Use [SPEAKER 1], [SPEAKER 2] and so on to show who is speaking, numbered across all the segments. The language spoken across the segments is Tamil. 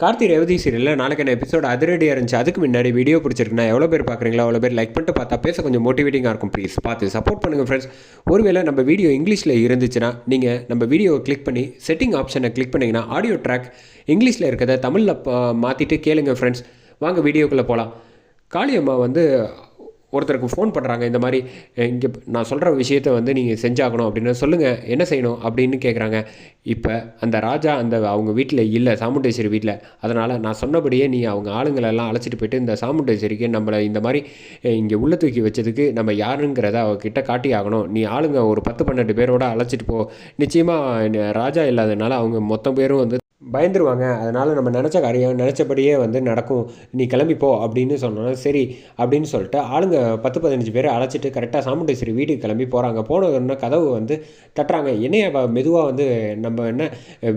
[SPEAKER 1] கார்த்தி ரேவதி சீரியலில் நாளைக்கான எபிசோட் அதிரடியாக இருந்துச்சு அதுக்கு முன்னாடி வீடியோ பிடிச்சிருக்குன்னா எவ்வளோ பேர் பார்க்குறீங்களா அவ்வளோ பேர் லைக் பண்ணிட்டு பார்த்தா பேச கொஞ்சம் மோட்டிவேட்டிங்காக இருக்கும். ப்ளீஸ் பார்த்து சப்போர்ட் பண்ணுங்கள் ஃப்ரெண்ட்ஸ் ஒருவேளை நம்ம வீடியோ இங்கிலீஷில் இருந்துச்சுன்னா நீங்கள் நம்ம வீடியோவை கிளிக் பண்ணி செட்டிங் ஆப்ஷனை கிளிக் பண்ணிங்கன்னா ஆடியோ ட்ராக் இங்கிலீஷில் இருக்கிறத தமிழில் மாற்றிட்டு கேளுங்க ஃப்ரெண்ட்ஸ் வாங்க வீடியோக்குள்ளே போகலாம் காளியம்மா வந்து ஒருத்தருக்கு ஃபோன் பண்ணுறாங்க இந்த மாதிரி இங்கே நான் சொல்கிற விஷயத்த வந்து நீங்கள் செஞ்சாகணும் அப்படின்னு சொல்லுங்கள் என்ன செய்யணும்? அப்படின்னு கேட்குறாங்க இப்போ அந்த ராஜா அந்த அவங்க வீட்டில் இல்லை சாமுண்டேஸ்வரி வீட்டில் அதனால் நான் சொன்னபடியே நீ அவங்க ஆளுங்களெல்லாம் அழைச்சிட்டு போயிட்டு இந்த சாமுண்டேஸ்வரிக்கு நம்மளை இந்த மாதிரி இங்கே உள்ள தூக்கி வச்சதுக்கு நம்ம யாருங்கிறத அவகிட்ட காட்டி ஆகணும். நீ ஆளுங்க ஒரு பத்து பன்னெண்டு பேரோட அழைச்சிட்டு போ. நிச்சயமாக ராஜா இல்லாதனால அவங்க மொத்தம் பேரும் வந்து பயந்துருவாங்க. அதனால் நம்ம நினச்ச காரியம் நினச்சபடியே வந்து நடக்கும். நீ கிளம்பி போ அப்படின்னு சொன்னோன்னா சரி அப்படின்னு சொல்லிட்டு ஆளுங்க பத்து பதினஞ்சு பேர் அழைச்சிட்டு கரெக்டாக சாமுண்டேஸ்வரி வீட்டுக்கு கிளம்பி போகிறாங்க போனதுன்னா கதவு வந்து தட்டுறாங்க. என்னைய மெதுவாக வந்து நம்ம என்ன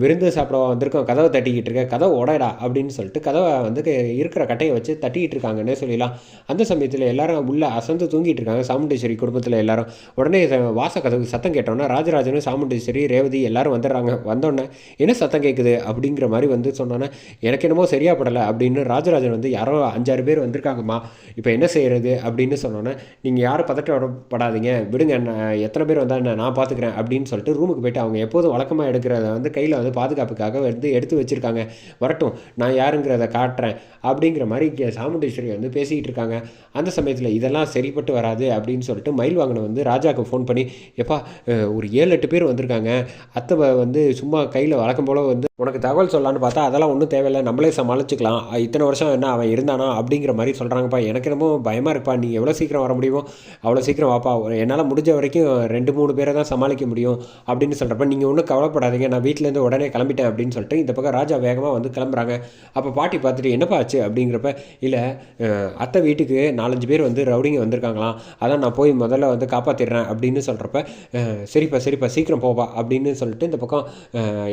[SPEAKER 1] விருந்து சாப்பிடவா வந்திருக்கோம்? கதவை தட்டிக்கிட்டு இருக்க. கதவை உடையடா அப்படின்னு சொல்லிட்டு கதவை வந்து இருக்கிற கட்டையை வச்சு தட்டிக்கிட்டு இருக்காங்கன்னே சொல்லலாம் அந்த சமயத்தில் எல்லாரும் உள்ளே அசந்து தூங்கிட்டு இருக்காங்க சாமுண்டேஸ்வரி குடும்பத்தில் எல்லாரும். உடனே வாச கதவு சத்தம் கேட்டோன்னா ராஜராஜனும் சாமுண்டேஸ்வரி ரேவதி எல்லாரும் வந்துடுறாங்க. வந்தோடனே என்ன சத்தம் கேட்குது அப்படிங்கிற மாதிரி வந்து சொன்னோன்னே எனக்கு என்னமோ சரியா படலை அப்படின்னு ராஜராஜன் வந்து யாரோ அஞ்சாறு பேர் வந்திருக்காங்கம்மா இப்போ என்ன செய்கிறது அப்படின்னு சொன்னோன்னே நீங்கள் யாரும் பதட்டப்படாதீங்க விடுங்க நான் எத்தனை பேர் வந்தால் நான் பார்த்துக்கிறேன் அப்படின்னு சொல்லிட்டு ரூமுக்கு போயிட்டு அவங்க எப்போதும் வழக்கமாக எடுக்கிறத வந்து கையில் வந்து பாதுகாப்புக்காக வந்து எடுத்து வச்சுருக்காங்க. வரட்டும் நான் யாருங்கிறத காட்டுறேன் அப்படிங்கிற மாதிரி சாமுண்டேஸ்வரி வந்து பேசிக்கிட்டு இருக்காங்க. அந்த சமயத்தில் இதெல்லாம் சரிப்பட்டு வராது அப்படின்னு சொல்லிட்டு மயில் வாங்கின வந்து ராஜாவுக்கு ஃபோன் பண்ணி எப்பா ஒரு ஏழு எட்டு பேர் வந்திருக்காங்க. அத்தை வந்து சும்மா கையில் வழக்கம் போல் வந்து உனக்கு தகவல் சொல்லலான்னு பார்த்தா அதெல்லாம் ஒன்றும் தேவையில்லை. நம்மளே சமாளிச்சுக்கலாம். இத்தனை வருஷம் என்ன அவன் இருந்தானா அப்படிங்கிற மாதிரி சொல்கிறாங்கப்பா எனக்கு என்னமோ பயமாக இருப்பா நீ எவ்வளோ சீக்கிரம் வர முடியுமோ அவ்வளோ சீக்கிரம் வாப்பா. என்னால் முடிஞ்ச வரைக்கும் ரெண்டு மூணு பேரை தான் சமாளிக்க முடியும் அப்படின்னு சொல்கிறப்ப நீங்கள் ஒன்றும் கவலைப்படாதீங்க. நான் வீட்டிலேருந்து உடனே கிளம்பிட்டேன் அப்படின்னு சொல்லிட்டு இந்த பக்கம் ராஜா வேகமாக வந்து கிளம்புறாங்க. அப்போ பாட்டி பார்த்துட்டு என்னப்பா ஆச்சு? அப்படிங்கிறப்ப இல்லை அத்தை வீட்டுக்கு நாலஞ்சு பேர் வந்து ரவுடிங்க வந்திருக்காங்களாம். அதான் நான் போய் முதல்ல வந்து காப்பாற்றிடுறேன் அப்படின்னு சொல்கிறப்ப சரிப்பா சரிப்பா சீக்கிரம் போவா அப்படின்னு சொல்லிட்டு இந்த பக்கம்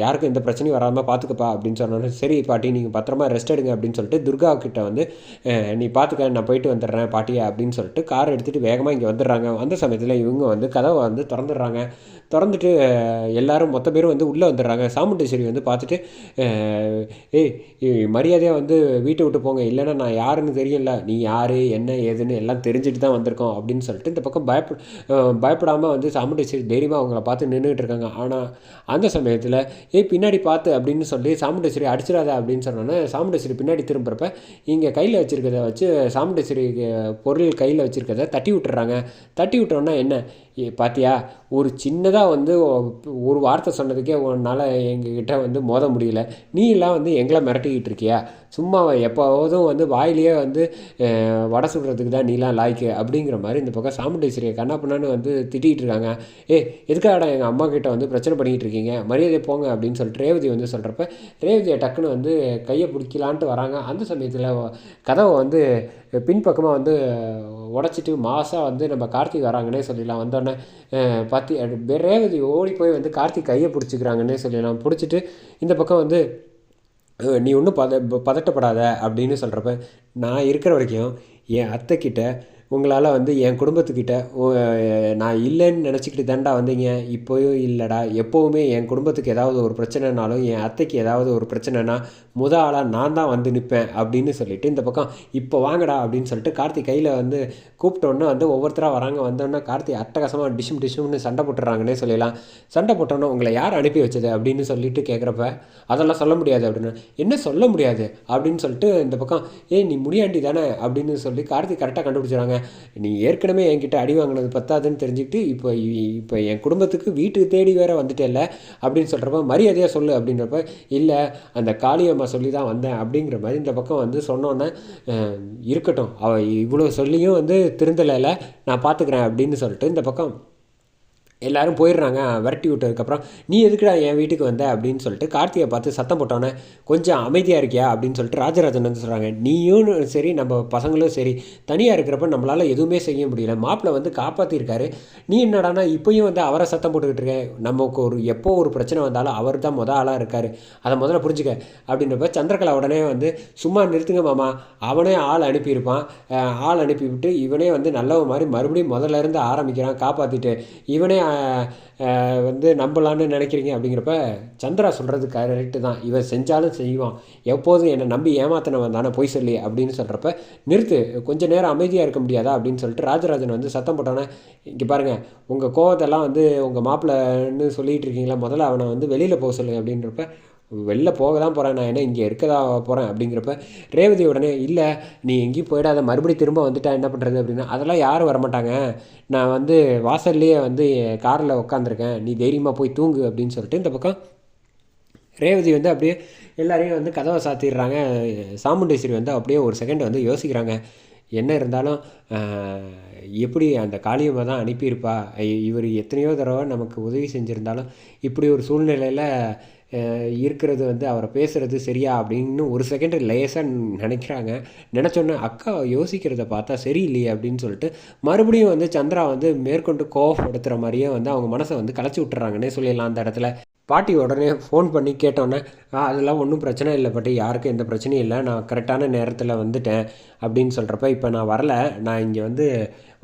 [SPEAKER 1] யாருக்கும் எந்த பிரச்சனையும் வராமல் பார்த்து பார்த்துக்கப்பா அப்படின்னு சொன்னோன்னே சரி பாட்டி நீங்கள் பத்திரமா ரெஸ்ட் எடுங்க அப்படின்னு சொல்லிட்டு துர்கா கிட்ட வந்து நீ பார்த்துக்க நான் போயிட்டு வந்துடுறேன் பாட்டியா அப்படின்னு சொல்லிட்டு கார் எடுத்துகிட்டு வேகமாக இங்கே வந்துடுறாங்க. அந்த சமயத்தில் இவங்க வந்து கதவை வந்து திறந்துடுறாங்க. திறந்துட்டு எல்லாரும் மொத்த பேரும் வந்து உள்ளே வந்துடுறாங்க. சாமுண்டேஸ்வரி வந்து பார்த்துட்டு ஏய் மரியாதையாக வந்து வீட்டை விட்டு போங்க. இல்லைன்னா நான் யாருன்னு தெரியல. நீ யார் என்ன ஏதுன்னு எல்லாம் தெரிஞ்சுட்டு தான் வந்திருக்கோம் அப்படின்னு சொல்லிட்டு இந்த பக்கம் பயப்ப பயப்படாமல் வந்து சாமுண்டேஸ்வரி தைரியமாக அவங்கள பார்த்து நின்றுட்டு இருக்காங்க. ஆனால் அந்த சமயத்தில் ஏய் பின்னாடி பார்த்து அப்படின்னு சொல்லி சாமுண்டேஸ்வரி அடிச்சிடாத அப்படின்னு சொன்னோன்னே சாமுண்டேஸ்வரி பின்னாடி திரும்புறப்ப இங்கே கையில் வச்சுருக்கத வச்சு சாமுண்டேஸ்வரி பொருள் கையில் வச்சுருக்கத தட்டி விட்டுறாங்க. தட்டி விட்டோன்னா என்ன? பார்த்தியா ஒரு சின்னதாக வந்து ஒரு வார்த்தை சொன்னதுக்கே உன்னால் எங்ககிட்ட வந்து மோத முடியல. நீ எல்லாம் வந்து எங்களை மிரட்டிக்கிட்டு இருக்கியா? சும்மா எப்போதும் வந்து வாயிலேயே வந்து வடை சுடுறதுக்கு தான் நீலாம் லாய்க்கு அப்படிங்கிற மாதிரி இந்த பக்கம் சாமுண்டேஸ்வரியை கண்ணா பண்ணான்னு வந்து திட்டிகிட்டு இருக்காங்க. ஏ எதுக்காடா எங்கள் அம்மா கிட்ட வந்து பிரச்சனை பண்ணிக்கிட்டு இருக்கீங்க? மரியாதை போங்க அப்படின்னு சொல்லிட்டு ரேவதி வந்து சொல்கிறப்ப ரேவதியை டக்குன்னு வந்து கையை பிடிக்கலான்ட்டு வராங்க. அந்த சமயத்தில் கதவை வந்து பின்பக்கமாக வந்து உடச்சிட்டு மாதம் வந்து நம்ம கார்த்திக் வராங்கன்னே சொல்லிடலாம். வந்தோடனே பார்த்தி ரேவதி ஓடி போய் வந்து கார்த்திக் கையை பிடிச்சிக்கிறாங்கன்னே சொல்லிடலாம். பிடிச்சிட்டு இந்த பக்கம் வந்து நீ ஒன்றும் பத பதட்டப்படாத அப்படின்னு சொல்கிறப்ப நான் இருக்கிற வரைக்கும் என் அத்தைக்கிட்ட உங்களால் வந்து என் குடும்பத்துக்கிட்ட நான் இல்லைன்னு நினச்சிக்கிட்டு தாண்டா வந்தீங்க. இப்போயும் இல்லைடா. எப்போவுமே என் குடும்பத்துக்கு ஏதாவது ஒரு பிரச்சனைனாலும் என் அத்தைக்கு ஏதாவது ஒரு பிரச்சனைனா முத ஆளாக நான் தான் வந்து நிற்பேன் அப்படின்னு சொல்லிட்டு இந்த பக்கம் இப்போ வாங்கடா அப்படின்னு சொல்லிட்டு கார்த்தி கையில் வந்து கூப்பிட்டோன்னே வந்து ஒவ்வொருத்தராக வராங்க. வந்தோன்னே கார்த்தி அட்டகாசமாக டிஷும் டிஷும்னு சண்டை போட்டுறாங்கன்னே சொல்லலாம். சண்டை போட்டோன்னே உங்களை யார் அனுப்பி வச்சது அப்படின்னு சொல்லிட்டு கேட்குறப்ப அதெல்லாம் சொல்ல முடியாது அப்படின்னு. என்ன சொல்ல முடியாது? அப்படின்னு சொல்லிட்டு இந்த பக்கம் ஏய் நீ முடியாண்டி தானே? அப்படின்னு சொல்லி கார்த்தி கரெக்டாக கண்டுபிடிச்சிடாங்க நீ ஏற்கனவே என்கிட்ட அடி வாங்கினது பத்தாதுன்னு தெரிஞ்சுக்கிட்டு இப்போ இப்போ என் குடும்பத்துக்கு வீட்டுக்கு தேடி வேற வந்துட்டேல்ல அப்படின்னு சொல்கிறப்ப மரியாதையாக சொல்லு அப்படின்றப்ப இல்லை அந்த காளியம்மா சொல்லி தான் வந்தேன் அப்படிங்கிற மாதிரி இந்த பக்கம் வந்து சொன்னோன்னே இருக்கட்டும். அவள் இவ்வளோ சொல்லியும் வந்து திருந்தலையில் நான் பார்த்துக்கிறேன் அப்படின்னு சொல்லிட்டு இந்த பக்கம் எல்லோரும் போயிடுறாங்க விரட்டி விட்டதுக்கப்புறம் நீ எதுக்குடா என் வீட்டுக்கு வந்த? அப்படின்னு சொல்லிட்டு கார்த்திகை பார்த்து சத்தம் போட்டோன்னே கொஞ்சம் அமைதியாக இருக்கியா? அப்படின்னு சொல்லிட்டு ராஜராஜன் வந்து சொல்கிறாங்க நீயும் சரி நம்ம பசங்களும் சரி தனியாக இருக்கிறப்ப நம்மளால் எதுவுமே செய்ய முடியல. மாப்பிள்ளை வந்து காப்பாற்றிருக்காரு நீ என்னடானா இப்போயும் வந்து அவரை சத்தம் போட்டுக்கிட்டு இருக்கேன் நமக்கு ஒரு எப்போ ஒரு பிரச்சனை வந்தாலும் அவர் தான் மொதல் ஆளாக இருக்கார். அதை முதல்ல புரிஞ்சுக்க. அப்படின்றப்ப சந்திரகலா உடனே வந்து சும்மா நிறுத்துங்க மாமா. அவனே ஆள் அனுப்பியிருப்பான். ஆள் அனுப்பிவிட்டு இவனே வந்து நல்லவ மாதிரி மறுபடியும் முதல்ல இருந்து ஆரம்பிக்கிறான். காப்பாற்றிட்டு இவனே வந்து நம்பலான்னு நினைக்கிறீங்க அப்படிங்கிறப்ப சந்திரா சொல்கிறது கரெக்டு தான். இவன் செஞ்சாலும் செய்வான். எப்போதும் என்னை நம்பி ஏமாத்தினவன் தானே பொய் சொல்லி அப்படின்னு சொல்கிறப்ப நிறுத்து கொஞ்சம் நேரம் அமைதியாக இருக்க முடியாதா? அப்படின்னு சொல்லிட்டு ராஜராஜன் வந்து சத்தம் போட்டானே இங்கே பாருங்கள் உங்கள் கோவத்தெல்லாம் வந்து உங்கள் மாப்பிள்ளன்னு சொல்லிகிட்டு இருக்கீங்களா? முதல்ல அவனை வந்து வெளியில் போக சொல்லுங்கள் அப்படின்றப்ப வெளில போக தான் போகிறேன் நான் என்ன இங்கே இருக்கதா போகிறேன் அப்படிங்கிறப்ப ரேவதி உடனே இல்லை நீ எங்கேயும் போயிடாத. மறுபடியும் திரும்ப வந்துட்டா என்ன பண்ணுறது அப்படின்னா அதெல்லாம் யாரும் வரமாட்டாங்க. நான் வந்து வாசல்லையே வந்து காரில் உட்காந்துருக்கேன் நீ தைரியமாக போய் தூங்கு அப்படின்னு சொல்லிட்டு இந்த பக்கம் ரேவதி வந்து அப்படியே எல்லாரையும் வந்து கதவை சாத்திடுறாங்க. சாமுண்டேஸ்வரி வந்து அப்படியே ஒரு செகண்ட் வந்து யோசிக்கிறாங்க. என்ன இருந்தாலும் எப்படி அந்த காளியம்மா தான் அனுப்பியிருப்பா? இவர் எத்தனையோ தடவை நமக்கு உதவி செஞ்சுருந்தாலும் இப்படி ஒரு சூழ்நிலையில் இருக்கிறது வந்து அவரை பேசுகிறது சரியா அப்படின்னு ஒரு செகண்ட் லேசாக நினைக்கிறாங்க. நினச்சோன்னே அக்கா யோசிக்கிறத பார்த்தா சரியில்லையே அப்படின்னு சொல்லிட்டு மறுபடியும் வந்து சந்திரா வந்து மேற்கொண்டு கோவப்படுத்துகிற மாதிரியே வந்து அவங்க மனசை வந்து கலைச்சி விட்டுறாங்கன்னே சொல்லிடலாம் அந்த இடத்துல. பாட்டி உடனே ஃபோன் பண்ணி கேட்டோன்னே அதெல்லாம் ஒன்றும் பிரச்சனை இல்லை பாட்டி யாருக்கும் எந்த பிரச்சனையும் இல்லை. நான் கரெக்டான நேரத்தில் வந்துட்டேன். அப்படின்னு சொல்கிறப்ப இப்போ நான் வரல. நான் இங்கே வந்து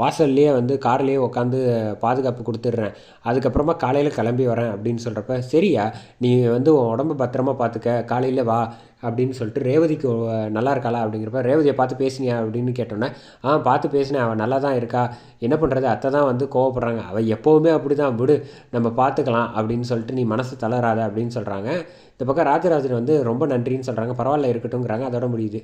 [SPEAKER 1] வாசல்லையே வந்து கார்லேயே உட்காந்து பாதுகாப்பு கொடுத்துட்றேன். அதுக்கப்புறமா காலையில் கிளம்பி வரேன் அப்படின்னு சொல்கிறப்ப சரியா நீ வந்து உன் உடம்ப பத்திரமா பார்த்துக்க காலையில் வா. அப்படின்னு சொல்லிட்டு ரேவதிக்கு நல்லா இருக்காளா அப்படிங்கிறப்ப ரேவதியை பார்த்து பேசினியா அப்படின்னு கேட்டோன்னே ஆ பார்த்து பேசினேன் அவள் நல்லா தான் இருக்கா. என்ன பண்ணுறது அத்தை தான் வந்து கோவப்படுறாங்க. அவள் எப்போவுமே அப்படி தான் விடு நம்ம பார்த்துக்கலாம் அப்படின்னு சொல்லிட்டு நீ மனசு தளராத அப்படின்னு சொல்கிறாங்க இந்த பக்கம் ராஜராஜன் வந்து ரொம்ப நன்றின்னு சொல்கிறாங்க பரவாயில்ல இருக்கட்டும்ங்கிறாங்க. அதோட முடியுது.